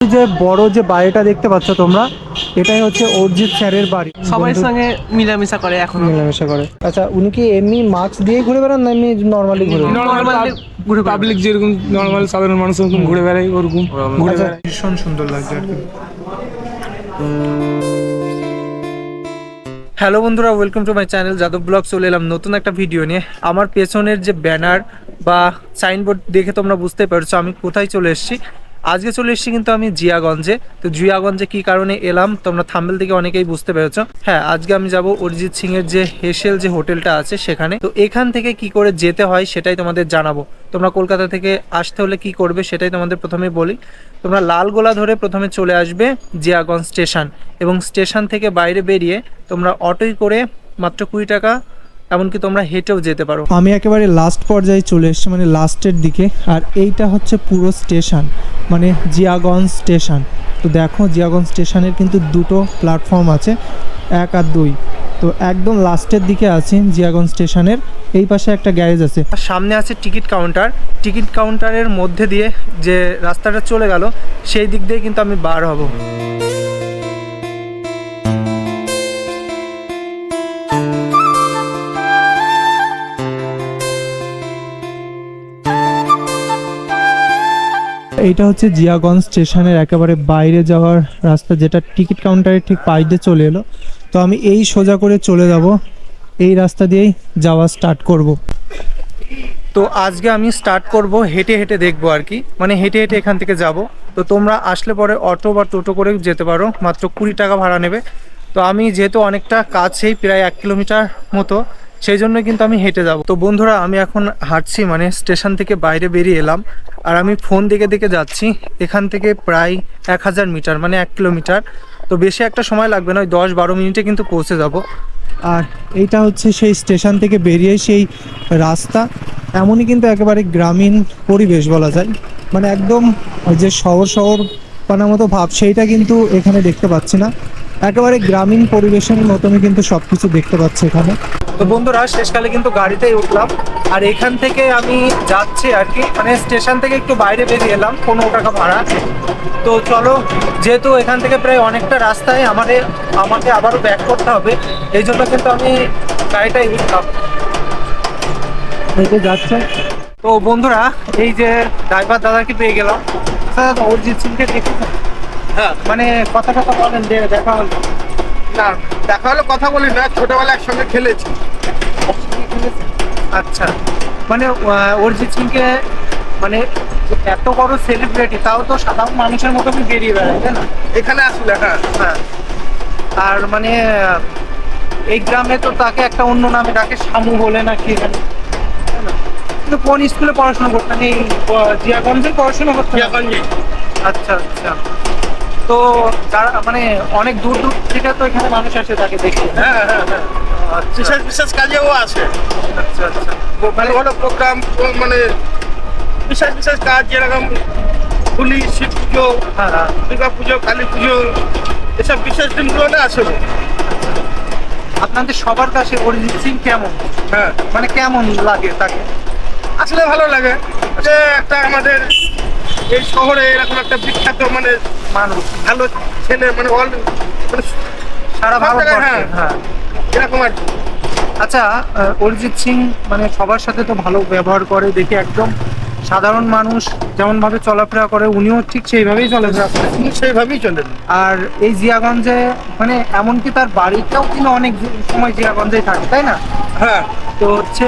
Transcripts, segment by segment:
যে বড় যে বাড়িটা দেখতে পাচ্ছ তোমরা এটাই হচ্ছে অরিজিৎ স্যারের বাড়ি। সবার সঙ্গে মিলামিশা করে এখন। মেলামেশা করে। আচ্ছা উনি কি এমনি মাস্ক দিয়ে ঘুরে বেড়ান না এমনি নর্মালি ঘুরে? নর্মালি ঘুরে পাবলিক যেরকম নর্মাল সাধারণ মানুষ ওরকম ঘুরে বেড়ায় ওরকম। ঘুরে আচ্ছা, বেড়ায়। ভীষণ সুন্দর লাগছে আর কি। হ্যালো বন্ধুরা welcome to my channel Yadav blog চলে এলাম নতুন একটা ভিডিও নিয়ে। আমার পেছনের যে ব্যানার বা সাইনবোর্ড দেখে তোমরা বুঝতে পারছ আমি কোথায় চলে এসেছি। আজকে চলে এসেছি কিন্তু আমি জিয়াগঞ্জে। তো জিয়াগঞ্জে কি কারণে এলাম? তোমরা থাম্বেল থেকে অনেকেই বুঝতে পেরেছ। হ্যাঁ আজকে আমি যাব অরিজিৎ সিং এর যে হেসেল যে হোটেলটা আছে সেখানে। তো এখান থেকে কি করে যেতে হয় সেটাই তোমাদের জানাব। তোমরা কলকাতা থেকে আসতে হলে কি করবে সেটাই তোমাদের প্রথমে বলি। তোমরা লালগোলা ধরে প্রথমে চলে আসবে জিয়াগঞ্জ স্টেশন এবং স্টেশন থেকে বাইরে বেরিয়ে তোমরা অটোই করে মাত্র কুড়ি টাকা এমনকি তোমরা হেঁটেও যেতে পারো। আমি একেবারে লাস্ট পর্যায়ে চলে এসেছি মানে লাস্টের দিকে আর এইটা হচ্ছে পুরো স্টেশন মানে জিয়াগঞ্জ স্টেশন তো দেখো জিয়াগঞ্জ স্টেশনের কিন্তু দুটো প্ল্যাটফর্ম আছে এক আর দুই। তো একদম লাস্টের দিকে আছি জিয়াগঞ্জ স্টেশনের এই পাশে একটা গ্যারেজ আছে। আর সামনে আছে টিকিট কাউন্টার টিকিট কাউন্টারের মধ্যে দিয়ে যে রাস্তাটা চলে গেল সেই দিক দিয়ে কিন্তু আমি বার হব। এইটা হচ্ছে জিয়াগঞ্জ স্টেশনের একেবারে বাইরে যাওয়ার রাস্তা, যেটা টিকিট কাউন্টারের ঠিক পাশ দিয়ে চলে এলো। তো আমি এই সোজা করে চলে যাব। এই রাস্তা দিয়েই যাওয়া স্টার্ট করব। তো আজকে আমি স্টার্ট করব, হেঁটে হেঁটে দেখব আর কি। মানে হেঁটে হেঁটে এখান থেকে যাব। তো তোমরা আসলে পরে অটো বা টোটো করে যেতে পারো, মাত্র কুড়ি টাকা ভাড়া নেবে। তো আমি যেহেতু অনেকটা কাছেই, প্রায় এক কিলোমিটার মতো সেই জন্য কিন্তু আমি হেঁটে যাব। তো বন্ধুরা, আমি এখন হাঁটছি মানে স্টেশন থেকে বাইরে বেরিয়ে এলাম। আর আমি ফোন দেখে দেখে যাচ্ছি। এখান থেকে প্রায় এক হাজার মিটার মানে এক কিলোমিটার। তো বেশি একটা সময় লাগবে না, ওই দশ বারো মিনিটে কিন্তু পৌঁছে যাব। আর এইটা হচ্ছে সেই স্টেশন থেকে বেরিয়ে সেই রাস্তা। এমনই কিন্তু একেবারে গ্রামীণ পরিবেশ বলা যায়। মানে একদম যে শহর শহর পানার মতো ভাব, সেইটা কিন্তু এখানে দেখতে পাচ্ছি না। একেবারে গ্রামীণ পরিবেশের মতনই কিন্তু সব কিছু দেখতে পাচ্ছি এখানে। তো বন্ধুরা শেষকালে কিন্তু গাড়িতেই উঠলাম। আর এখান থেকে আমি যাচ্ছি আর কি। মানে স্টেশন থেকে একটু বাইরে বেরিয়ে এলাম পনেরো টাকা ভাড়া। তো চলো যেহেতু এখান থেকে প্রায় অনেকটা রাস্তায় আমাদের আমাকে আবারও ব্যাক করতে হবে এই জন্য কিন্তু আমি গাড়িটাই উঠলাম। যাচ্ছে। তো বন্ধুরা এই যে ড্রাইভার দাদাকে পেয়ে গেলাম। স্যার অরিজিৎ সিংকে দেখেছেন? হ্যাঁ। মানে কথা কথা বলেন যে দেখা হলো। না দেখা হলে কথা বলি না ছোটবেলা একসঙ্গে খেলেছি। আচ্ছা। মানে অরিজিৎ সিংকে মানে এত বড় সেলিব্রিটি তাও তো সাধারণ মানুষের মতো বেরিয়ে বেড়ায় তাই না? এখানে আসলে হ্যাঁ। হ্যাঁ। আর মানে এই গ্রামে তো তাকে একটা অন্য নামে ডাকে শামু বলে না কি জানি কিন্তু কোন স্কুলে পড়াশোনা করতেন? এই জিয়াগঞ্জে পড়াশোনা করতেন? জিয়াগঞ্জে। আচ্ছা আচ্ছা। তো যারা মানে অনেক দূর দূর থেকে তো এখানে মানুষ আসে তাকে দেখে। হ্যাঁ হ্যাঁ হ্যাঁ আচ্ছা বিশেষ বিশেষ কাজেও আছে আচ্ছা আচ্ছা। ভালো ভালো প্রোগ্রাম মানে বিশেষ বিশেষ কাজ যেরকম হোলি শিব পুজো হ্যাঁ হ্যাঁ। দুর্গা পুজো কালী পুজো এসব বিশেষ দিনগুলোতে আসে আপনাদের সবার কাছে অরিজিৎ সিং কেমন? হ্যাঁ। মানে কেমন লাগে তাকে? আসলে ভালো লাগে। যে একটা আমাদের এই শহরে এরকম একটা বিখ্যাত মানে মানুষ ভালো ছেলে মানে অল মানে সারা ভারতবর্ষে হ্যাঁ। হ্যাঁ। এরকম আর। আচ্ছা অরিজিৎ সিং মানে সবার সাথে তো ভালো ব্যবহার করে দেখি একদম সাধারণ মানুষ যেমন ভাবে চলাফেরা করে উনিও ঠিক সেইভাবেই চলাফেরা করে সেইভাবেই চলে আর এই জিয়াগঞ্জে মানে এমনকি তার বাড়িটাও কিন্তু অনেক সময় জিয়াগঞ্জেই থাকে তাই না? হ্যাঁ। তো হচ্ছে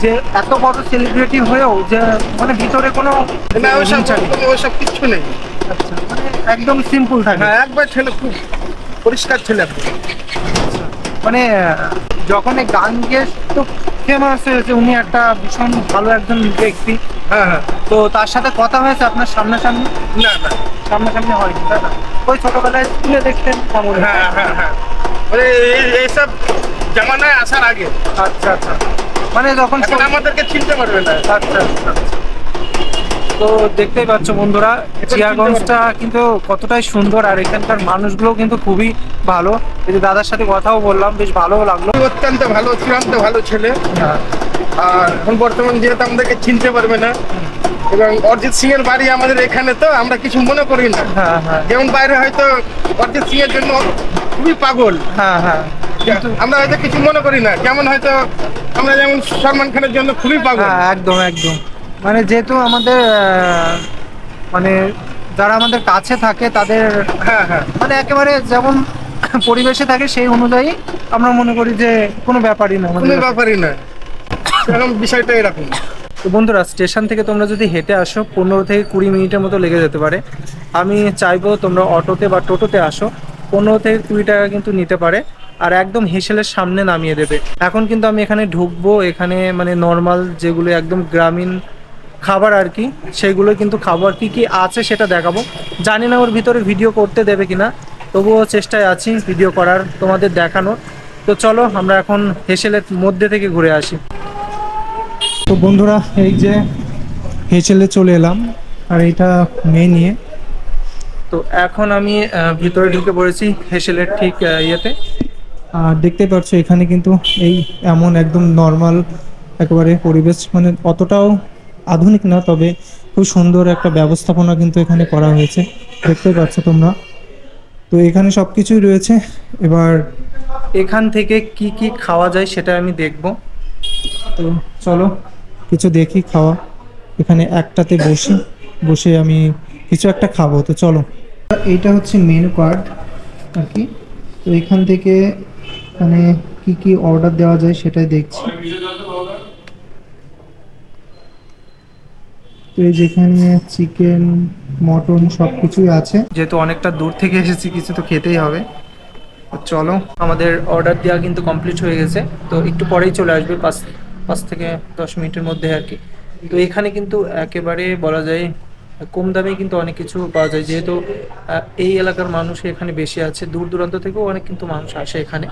যে এত বড় সেলিব্রিটি হয়েও যে মানে ভিতরে কোনো না ওইসব হিংসা নেই। ওইসব কিচ্ছু নেই। আচ্ছা, মানে একদম সিম্পল থাকে। হ্যাঁ একবার ছেলে খুব পরিষ্কার ছেলে। মানে যখন এই গান গেয়ে তো ফেমাস হয়েছে উনি একটা ভীষণ ভালো একজন ব্যক্তি। হ্যাঁ হ্যাঁ। তো তার সাথে কথা হয়েছে আপনার সামনাসামনি? না না। সামনাসামনি হয়নি তাই না? ওই ছোটবেলায় স্কুলে দেখতেন কেমন হ্যাঁ হ্যাঁ হ্যাঁ। মানে এই- এইসব জামানায় আসার আগে। আচ্ছা আচ্ছা। মানে যখন আমাদেরকে চিনতে পারবে না। আচ্ছা আচ্ছা। তো দেখতেই পাচ্ছ বন্ধুরা চিয়াগঞ্জটা কিন্তু কতটাই সুন্দর আর এখানকার মানুষগুলো কিন্তু খুবই ভালো। এই যে দাদার সাথে কথাও বললাম বেশ ভালো লাগল। অত্যন্ত ভালো চূড়ান্ত ভালো ছেলে। আর এখন বর্তমান যেহেতু আমাদেরকে চিনতে পারবে না এবং অরিজিৎ সিং এর বাড়ি আমাদের এখানে তো আমরা কিছু মনে করি না। হ্যাঁ হ্যাঁ। যেমন বাইরে হয়তো অরিজিৎ সিং এর জন্য খুবই পাগল। হ্যাঁ হ্যাঁ। আমরা হয়তো কিছু মনে করি না। যেমন হয়তো আমরা যেমন সলমান খানের জন্য খুবই পাগল। হ্যাঁ একদম একদম। মানে যেহেতু আমাদের মানে যারা আমাদের কাছে থাকে তাদের হ্যাঁ হ্যাঁ। মানে একেবারে যেমন পরিবেশে থাকে সেই অনুযায়ী আমরা মনে করি যে কোনো ব্যাপারই না কোনো ব্যাপারই না। এরকম বিষয়টা এরকম। তো বন্ধুরা স্টেশন থেকে তোমরা যদি হেঁটে আসো পনেরো থেকে কুড়ি মিনিটের মতো লেগে যেতে পারে। আমি চাইব তোমরা অটোতে বা টোটোতে আসো। পনেরো থেকে কুড়ি টাকা কিন্তু নিতে পারে। আর একদম হেসেলের সামনে নামিয়ে দেবে। এখন কিন্তু আমি এখানে ঢুকবো, এখানে মানে নর্মাল যেগুলো একদম গ্রামীণ খাবার আর কি, সেগুলো কিন্তু খাবার কি কি আছে সেটা দেখাবো। জানি না ওর ভিতরে ভিডিও করতে দেবে কিনা, তবুও চেষ্টায় আছি ভিডিও করার, তোমাদের দেখানোর। তো চলো, আমরা এখন হেসেলের মধ্যে থেকে ঘুরে আসি। তো বন্ধুরা, এই যে হেসেলে চলে এলাম, আর এটা মেয়ে নিয়ে তো এখন আমি ভিতরে ঢুকে পড়েছি হেসেলের ঠিক ইয়েতে। আর দেখতে পাচ্ছ, এখানে কিন্তু এই এমন একদম নর্মাল একেবারে পরিবেশ মানে অতটাও আধুনিক না, তবে খুব সুন্দর একটা ব্যবস্থাপনা কিন্তু এখানে করা হয়েছে। দেখতে পাচ্ছ তোমরা। তো এখানে সব কিছুই রয়েছে। এবার এখান থেকে কি কি খাওয়া যায় সেটা আমি দেখব। তো চলো, কিছু দেখি খাওয়া। এখানে একটাতে বসি, বসে আমি কিছু একটা খাব। তো চলো। এইটা হচ্ছে মেনু কার্ড আর কি। তো এখান থেকে মানে কি কি অর্ডার দেওয়া যায় সেটাই দেখছি। তো এই যেখানে চিকেন মটন সব কিছুই আছে। যেহেতু অনেকটা দূর থেকে এসেছি কিছু তো খেতেই হবে। চলো আমাদের অর্ডার দেওয়া কিন্তু কমপ্লিট হয়ে গেছে। তো একটু পরেই চলে আসবে পাঁচ পাঁচ থেকে দশ মিনিটের মধ্যে আর কি। তো এখানে কিন্তু একেবারে বলা যায় কম দামে কিন্তু অনেক কিছু পাওয়া যায়। যেহেতু এই এলাকার মানুষ এখানে বেশি আছে দূর দূরান্ত থেকেও অনেক কিন্তু মানুষ আসে এখানে।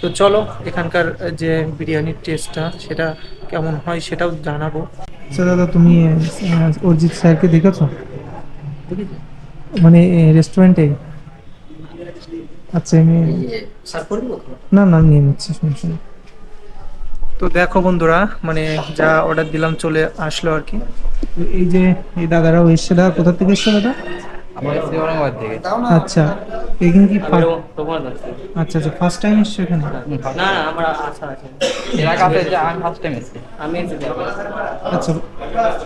তো চলো এখানকার যে বিরিয়ানির টেস্টটা সেটা কেমন হয় সেটাও জানাব। আচ্ছা দাদা তুমি অরিজিৎ স্যারকে দেখেছ? মানে রেস্টুরেন্টে আচ্ছা আমি না না নিয়ে নিচ্ছি সমস্যা। তো দেখো বন্ধুরা মানে যা অর্ডার দিলাম চলে আসলো আর কি। এই যে এই দাদারাও এসছে দাদা কোথা থেকে এসছে দাদা? আচ্ছা এখানে কি তোমার কাছে। আচ্ছা আচ্ছা ফার্স্ট টাইম এসছো এখানে? না না আমার আশা আছে। এলাকাতে যে আমি ফার্স্ট টাইম এসেছি। আমি আচ্ছা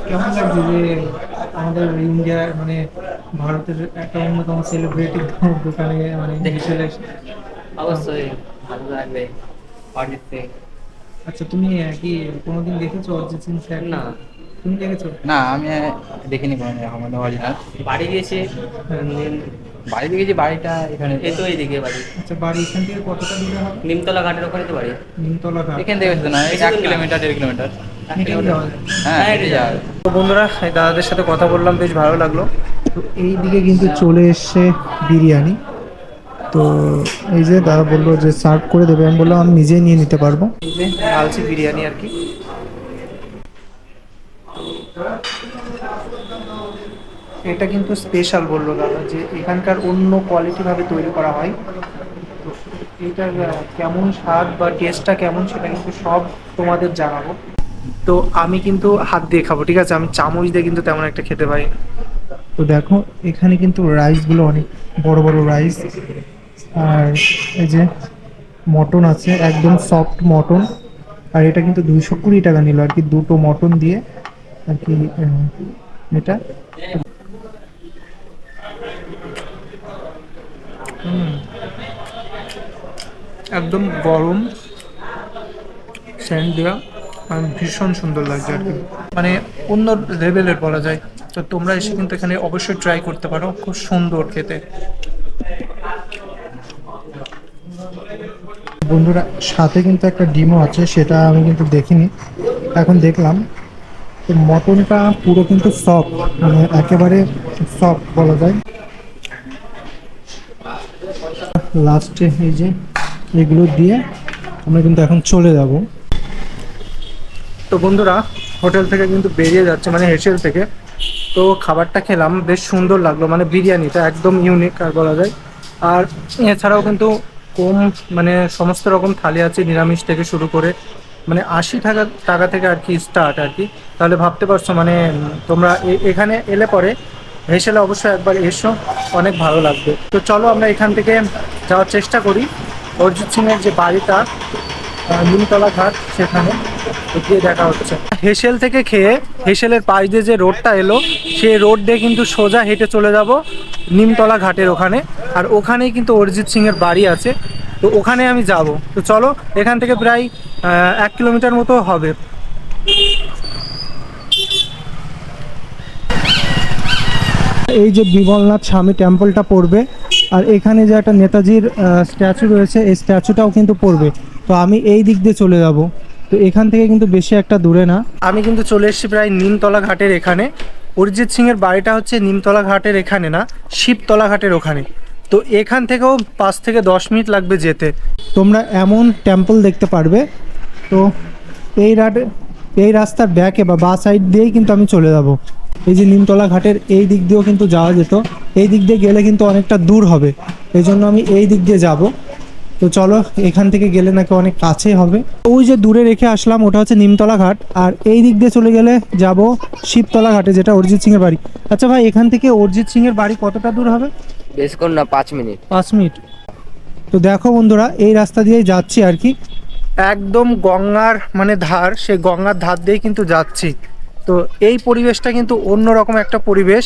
কেমন লাগছে যে আমাদের ইন্ডিয়ার মানে ভারতের একটা অন্যতম সেলিব্রিটি দোকানে মানে অবশ্যই ভালো লাগবে। আচ্ছা তুমি কি কোনোদিন দেখেছ অরিজিৎ সিং স্যার না। তুমি দেখেছ? না আমি দেখিনি কোনো আমাদের অরিজিনাল বাড়ি গিয়েছে? বাড়ি দেখেছি বাড়িটা এখানে। এই তো এইদিকে বাড়ি। আচ্ছা বাড়ি এখান থেকে কতটা দূরে হবে? নিমতলা ঘাটের ওখানে তো বাড়ি। নিমতলা ঘাট। এখান থেকে না এই এক কিলোমিটার দেড় কিলোমিটার। এক কিলোমিটার। হ্যাঁ হ্যাঁ, তো বন্ধুরা দাদাদের সাথে কথা বললাম বেশ ভালো লাগল। তো এই দিকে কিন্তু চলে এসছে বিরিয়ানি। তো এই যে দাদা বলল যে সার্ভ করে দেবে আমি বললাম আমি নিজেই নিয়ে নিতে পারব। লালচি বিরিয়ানি আর কি। এটা কিন্তু স্পেশাল বলল দাদা যে এখানকার অন্য কোয়ালিটি ভাবে তৈরি করা হয়। তো এটার কেমন স্বাদ বা টেস্টটা কেমন সেটা কিন্তু সব তোমাদের জানাব। তো আমি কিন্তু হাত দিয়ে খাব ঠিক আছে? আমি চামচ দিয়ে কিন্তু তেমন একটা খেতে পারি তো দেখো এখানে কিন্তু রাইসগুলো অনেক বড় বড় রাইস আর এই যে মটন আছে, একদম সফট মটন। আর এটা কিন্তু দুইশো কুড়ি টাকা নিল, আর কি দুটো মটন দিয়ে। আর কি এটা। একদম গরম। স্যান্ড দেওয়া। আর ভীষণ সুন্দর লাগছে আর কি। মানে অন্য লেভেলের বলা যায়। তো তোমরা এসে কিন্তু এখানে অবশ্যই ট্রাই করতে পারো। খুব সুন্দর খেতে। বন্ধুরা, সাথে কিন্তু একটা ডিমও আছে, সেটা আমি কিন্তু দেখিনি। এখন দেখলাম, তো মটনটা পুরো কিন্তু সফট মানে একেবারে সফট বলা যায়। লাস্টে এই যে এগুলো দিয়ে আমরা কিন্তু এখন চলে যাব। তো বন্ধুরা, হোটেল থেকে কিন্তু বেরিয়ে যাচ্ছে মানে হেসেল থেকে। তো খাবারটা খেলাম, বেশ সুন্দর লাগল মানে বিরিয়ানিটা একদম ইউনিক আর বলা যায়। আর এছাড়াও কিন্তু কম মানে সমস্ত রকম থালি আছে নিরামিষ থেকে শুরু করে মানে আশি টাকা টাকা থেকে আর কি স্টার্ট আর কি। তাহলে ভাবতে পারছ মানে তোমরা এখানে এলে পরে হেসেলে অবশ্যই একবার এসো, অনেক ভালো লাগবে। তো চলো আমরা এখান থেকে যাওয়ার চেষ্টা করি। অরিজিৎ সিংয়ের যে বাড়িটা নিমতলা ঘাট, সেখানে গিয়ে দেখা হচ্ছে। হেসেল থেকে খেয়ে, হেসেলের পাশ দিয়ে যে রোডটা এলো, সেই রোড দিয়ে কিন্তু সোজা হেঁটে চলে যাব। নিমতলা ঘাটের ওখানে। আর ওখানেই কিন্তু অরিজিৎ সিং এর বাড়ি আছে। তো ওখানে আমি যাব। তো চলো, এখান থেকে প্রায় এক কিলোমিটার মতো হবে। এই যে বিমলনাথ স্বামী টেম্পলটা পড়বে, আর এখানে যে একটা নেতাজির স্ট্যাচু রয়েছে, এই স্ট্যাচুটাও কিন্তু পড়বে। তো আমি এই দিক দিয়ে চলে যাব। তো এখান থেকে কিন্তু বেশি একটা দূরে না। আমি কিন্তু চলে এসেছি প্রায় নিমতলা ঘাটের এখানে। অরিজিৎ সিং এর বাড়িটা হচ্ছে নিমতলা ঘাটের এখানে না, শিবতলা ঘাটের ওখানে। তো এখান থেকেও পাঁচ থেকে দশ মিনিট লাগবে যেতে। তোমরা এমন টেম্পল দেখতে পারবে। তো এই রাট, এই রাস্তার ব্যাকে বা বা সাইড দিয়েই কিন্তু আমি চলে যাব। এই যে নিমতলা ঘাটের এই দিক দিয়েও কিন্তু যাওয়া যেত। এই দিক দিয়ে গেলে কিন্তু অনেকটা দূর হবে। এই জন্য আমি এই দিক দিয়ে যাব। তো চলো এখান থেকে গেলে নাকি অনেক কাছে হবে। ওই যে দূরে রেখে আসলাম ওটা হচ্ছে নিমতলা ঘাট। আর এই দিক দিয়ে চলে গেলে যাব শিবতলা ঘাটে যেটা অরিজিৎ সিং এর বাড়ি। আচ্ছা ভাই এখান থেকে অরিজিৎ সিং এর বাড়ি কতটা দূর হবে? বেশিক্ষণ না পাঁচ মিনিট। পাঁচ মিনিট। তো দেখো বন্ধুরা এই রাস্তা দিয়েই যাচ্ছি আর কি। একদম গঙ্গার মানে ধার সে গঙ্গার ধার দিয়েই কিন্তু যাচ্ছি। তো এই পরিবেশটা কিন্তু অন্যরকম একটা পরিবেশ।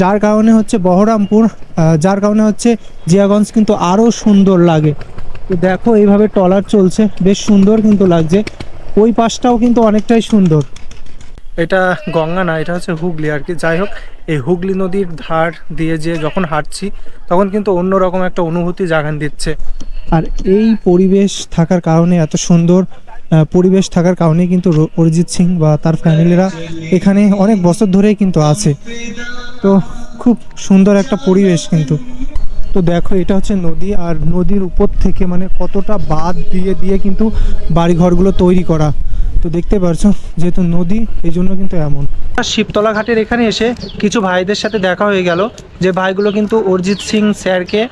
যার কারণে হচ্ছে বহরমপুর যার কারণে হচ্ছে জিয়াগঞ্জ কিন্তু আরও সুন্দর লাগে। তো দেখো এইভাবে টলার চলছে বেশ সুন্দর কিন্তু লাগছে। ওই পাশটাও কিন্তু অনেকটাই সুন্দর। এটা গঙ্গা না এটা হচ্ছে হুগলি আর কি। যাই হোক এই হুগলি নদীর ধার দিয়ে যে যখন হাঁটছি তখন কিন্তু অন্যরকম একটা অনুভূতি জাগান দিচ্ছে। আর এই পরিবেশ থাকার কারণে এত সুন্দর পরিবেশ থাকার কারণে কিন্তু অরিজিৎ সিং বা তার ফ্যামিলিরা এখানে অনেক বছর ধরেই কিন্তু আছে। তো খুব সুন্দর একটা পরিবেশ কিন্তু। তো দেখো, এটা হচ্ছে নদী আর নদীর উপর থেকে মানে কতটা বাঁধ দিয়ে দিয়ে কিন্তু বাড়িঘরগুলো তৈরি করা। তো দেখতে পারছ, যেহেতু নদী, এই জন্য কিন্তু এমন। শিবতলা ঘাটের এখানে এসে কিছু ভাইদের সাথে দেখা হয়ে গেল, যে ভাইগুলো কিন্তু অরিজিৎ সিং স্যারকে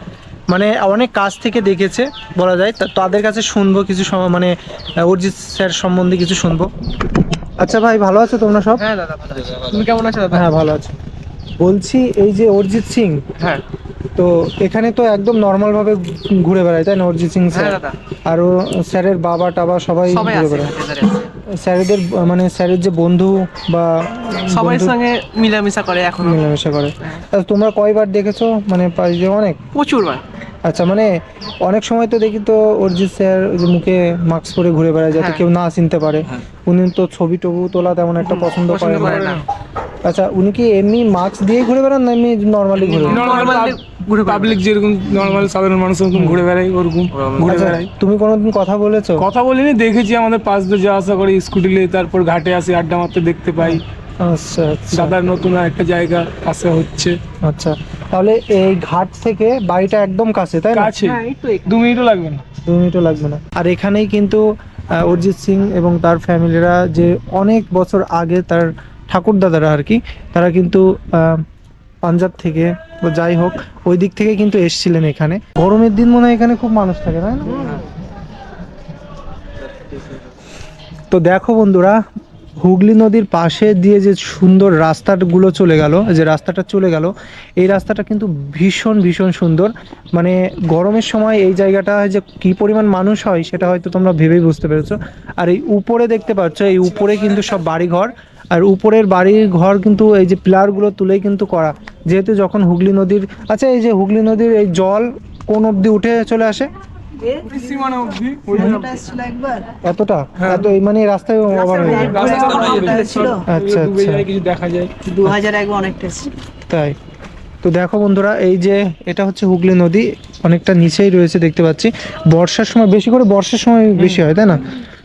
মানে অনেক কাজ থেকে দেখেছে বলা যায়। তা তাদের কাছে শুনব কিছু সম- মানে অরিজিৎ স্যার সম্বন্ধে কিছু শুনব। আচ্ছা ভাই ভালো আছো তোমরা সব? হ্যাঁ দাদা ভালো আছি। তুমি কেমন আছো দাদা? হ্যাঁ ভালো আছি। বলছি এই যে অরিজিৎ সিং হ্যাঁ। তো এখানে তো একদম নর্মাল ভাবে ঘুরে বেড়ায় তাই না অরিজিৎ সিং স্যার? হ্যাঁ দাদা। আরও স্যারের বাবা টাবা সবাই সবাই ঘুরে আছে বেড়ায়। স্যারেদের মানে স্যারের যে বন্ধু বা সবার সঙ্গে মিলামিশা করে এখন। মেলামেশা করে। আচ্ছা, তোমরা কয়বার দেখেছ? মানে অনেক? প্রচুর বার আচ্ছা মানে অনেক সময় তো দেখি তো অরিজিৎ স্যার ওই যে মুখে মাস্ক পরে ঘুরে বেড়ায় যাতে হ্যাঁ। কেউ না চিনতে পারে। উনি তো ছবি টবু তোলা তেমন একটা পছন্দ করে না। আচ্ছা উনি কি এমনি মাস্ক দিয়ে ঘুরে বেড়ান না এমনি নর্মালি ঘুরে ঘুরে পাবলিক যেরকম নর্মাল সাধারণ মানুষ ওরকম ঘুরে বেড়াই ওরকম ঘুরে আচ্ছা, বেড়াই তুমি কোনোদিন কথা বলেছ? কথা বলিনি দেখেছি আমাদের পাশ দিয়ে যাওয়া আসা করি স্কুটি নিয়ে তারপর ঘাটে আসি আড্ডা মারতে দেখতে পাই। আচ্ছা আচ্ছা। দাদার নতুন একটা জায়গা আসা হচ্ছে। আচ্ছা তাহলে এই ঘাট থেকে বাড়িটা একদম কাছে তাই না? কাছে? হ্যাঁ। দু মিনিটও লাগবে না। দু মিনিটও লাগবে না। আর এখানেই কিন্তু অরিজিৎ সিং এবং তার ফ্যামিলিরা যে অনেক বছর আগে তার ঠাকুর দাদারা আর কি তারা কিন্তু পাঞ্জাব থেকে বা যাই হোক ওই দিক থেকে কিন্তু এসছিলেন এখানে। গরমের দিন মনে হয় এখানে খুব মানুষ থাকে তাই না? তো দেখো বন্ধুরা হুগলি নদীর পাশে দিয়ে যে সুন্দর রাস্তাগুলো চলে গেল, যে রাস্তাটা চলে গেল, এই রাস্তাটা কিন্তু ভীষণ ভীষণ সুন্দর। মানে গরমের সময় এই জায়গাটা যে কি পরিমাণ মানুষ হয় সেটা হয়তো তোমরা ভেবেই বুঝতে পেরেছ। আর এই উপরে দেখতে পাচ্ছ, এই উপরে কিন্তু সব বাড়িঘর, আর উপরের বাড়ির ঘর কিন্তু এই যে পিলারগুলো তুলেই কিন্তু করা। যেহেতু যখন হুগলি নদীর আচ্ছা এই যে হুগলি নদীর এই জল কোন অবধি উঠে চলে আসে? এতটা এত মানে রাস্তায় ওভার হয়ে আচ্ছা আচ্ছা। কিছু দেখা যায়। দু হাজার এক অনেকটা তাই। তো দেখো বন্ধুরা এই যে এটা হচ্ছে হুগলি নদী অনেকটা নিচেই রয়েছে দেখতে পাচ্ছি। বর্ষার সময় বেশি করে বর্ষার সময় বেশি হয় তাই না?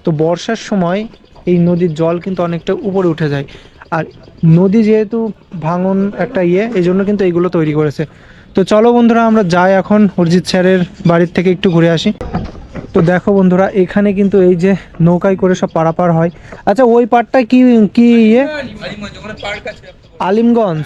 তো বর্ষার সময় এই নদীর জল কিন্তু অনেকটা উপরে উঠে যায়। আর নদী যেহেতু ভাঙন একটা ইয়ে এই জন্য কিন্তু এইগুলো তৈরি করেছে। তো চলো বন্ধুরা, আমরা যাই এখন অরিজিৎ স্যারের বাড়ির থেকে একটু ঘুরে আসি। তো দেখো বন্ধুরা, এখানে কিন্তু এই যে নৌকায় করে সব পারাপার হয়। আচ্ছা ওই পাড়টা কি কি ইয়ে? আলিমগঞ্জ।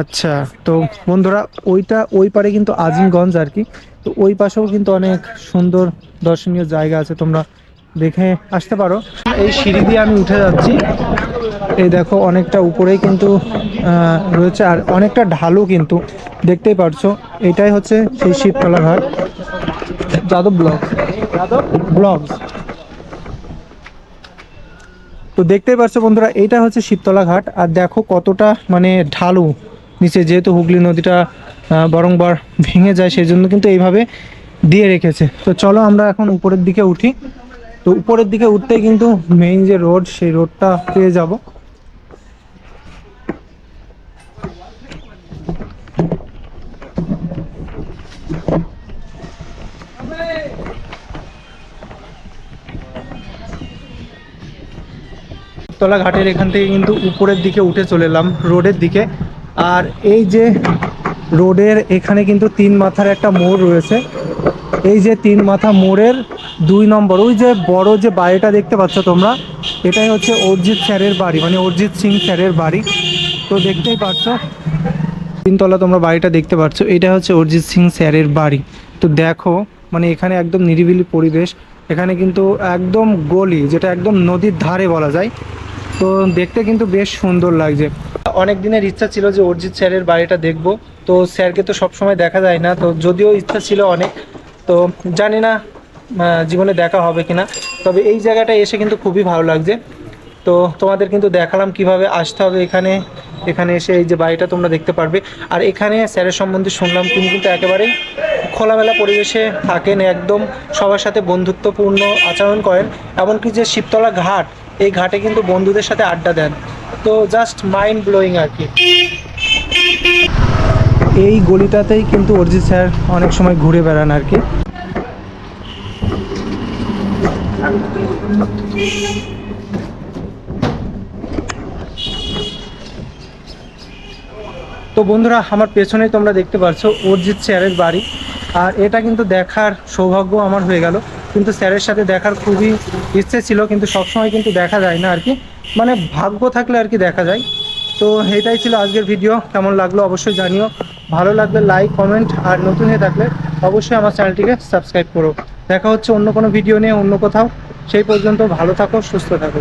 আচ্ছা তো বন্ধুরা, ওইটা, ওই পারে কিন্তু আজিমগঞ্জ আর কি। তো ওই পাশেও কিন্তু অনেক সুন্দর দর্শনীয় জায়গা আছে, তোমরা দেখে আসতে পারো। এই সিঁড়ি দিয়ে আমি উঠে যাচ্ছি। এই দেখো, অনেকটা উপরেই কিন্তু রয়েছে আর অনেকটা ঢালু কিন্তু দেখতেই পারছ। এটাই হচ্ছে সেই শিবতলা ঘাট যাদব ব্লগ যাদব ব্লগস তো দেখতেই পারছ বন্ধুরা, এটা হচ্ছে শিবতলা ঘাট। আর দেখো কতটা মানে ঢালু। নিচে যেহেতু হুগলি নদীটা বরংবার ভেঙে যায় সেই জন্য কিন্তু এইভাবে দিয়ে রেখেছে। তো চলো আমরা এখন উপরের দিকে উঠি। তো উপরের দিকে উঠতেই কিন্তু মেইন যে রোড সেই রোডটা পেয়ে যাব। তলা ঘাটের এখান থেকে কিন্তু উপরের দিকে উঠে চলে এলাম, রোডের দিকে। আর এই যে রোডের এখানে কিন্তু তিন মাথার একটা মোড় রয়েছে। এই যে তিন মাথা মোড়ের দুই নম্বর, ওই যে বড় যে বাড়িটা দেখতে পাচ্ছ তোমরা, এটাই হচ্ছে অরিজিৎ স্যারের বাড়ি মানে অরিজিৎ সিং স্যারের বাড়ি। তো দেখতেই পাচ্ছ, তিনতলা তোমরা বাড়িটা দেখতে পাচ্ছ, এটা হচ্ছে অরিজিৎ সিং স্যারের বাড়ি। তো দেখো মানে এখানে একদম নিরিবিলি পরিবেশ। এখানে কিন্তু একদম গলি, যেটা একদম নদীর ধারে বলা যায়। তো দেখতে কিন্তু বেশ সুন্দর লাগছে। অনেক দিনের ইচ্ছা ছিল যে অরিজিৎ স্যারের বাড়িটা দেখব। তো স্যারকে তো সবসময় দেখা যায় না, তো যদিও ইচ্ছা ছিল অনেক, তো জানি না জীবনে দেখা হবে কিনা। তবে এই জায়গাটা এসে কিন্তু খুবই ভালো লাগছে। তো তোমাদের কিন্তু দেখালাম কীভাবে আসতে হবে এখানে। এখানে এসে এই যে বাড়িটা তোমরা দেখতে পারবে। আর এখানে স্যারের সম্বন্ধে শুনলাম তিনি কিন্তু একেবারেই খোলামেলা পরিবেশে থাকেন একদম সবার সাথে বন্ধুত্বপূর্ণ আচরণ করেন, এমনকি যে শিবতলা ঘাট, এই ঘাটে কিন্তু বন্ধুদের সাথে আড্ডা দেন। তো জাস্ট মাইন্ড ব্লোয়িং আর কি। এই গলিটাতেই কিন্তু অরিজিৎ স্যার অনেক সময় ঘুরে বেড়ান আর কি। তো বন্ধুরা, আমার পেছনে তোমরা দেখতে পাচ্ছ অরিজিৎ স্যারের বাড়ি। আর এটা কিন্তু দেখার সৌভাগ্য আমার হয়ে গেল। কিন্তু স্যারের সাথে দেখার খুবই ইচ্ছে ছিল, কিন্তু সবসময় কিন্তু দেখা যায় না আর কি। মানে ভাগ্য থাকলে আর কি দেখা যায়। তো এটাই ছিল আজকের ভিডিও। কেমন লাগল অবশ্যই জানিও। ভালো লাগলে লাইক কমেন্ট আর নতুন হয়ে থাকলে অবশ্যই আমার চ্যানেলটিকে সাবস্ক্রাইব করো। দেখা হচ্ছে অন্য কোনো ভিডিও নিয়ে অন্য কোথাও। সেই পর্যন্ত ভালো থাকো, সুস্থ থাকো।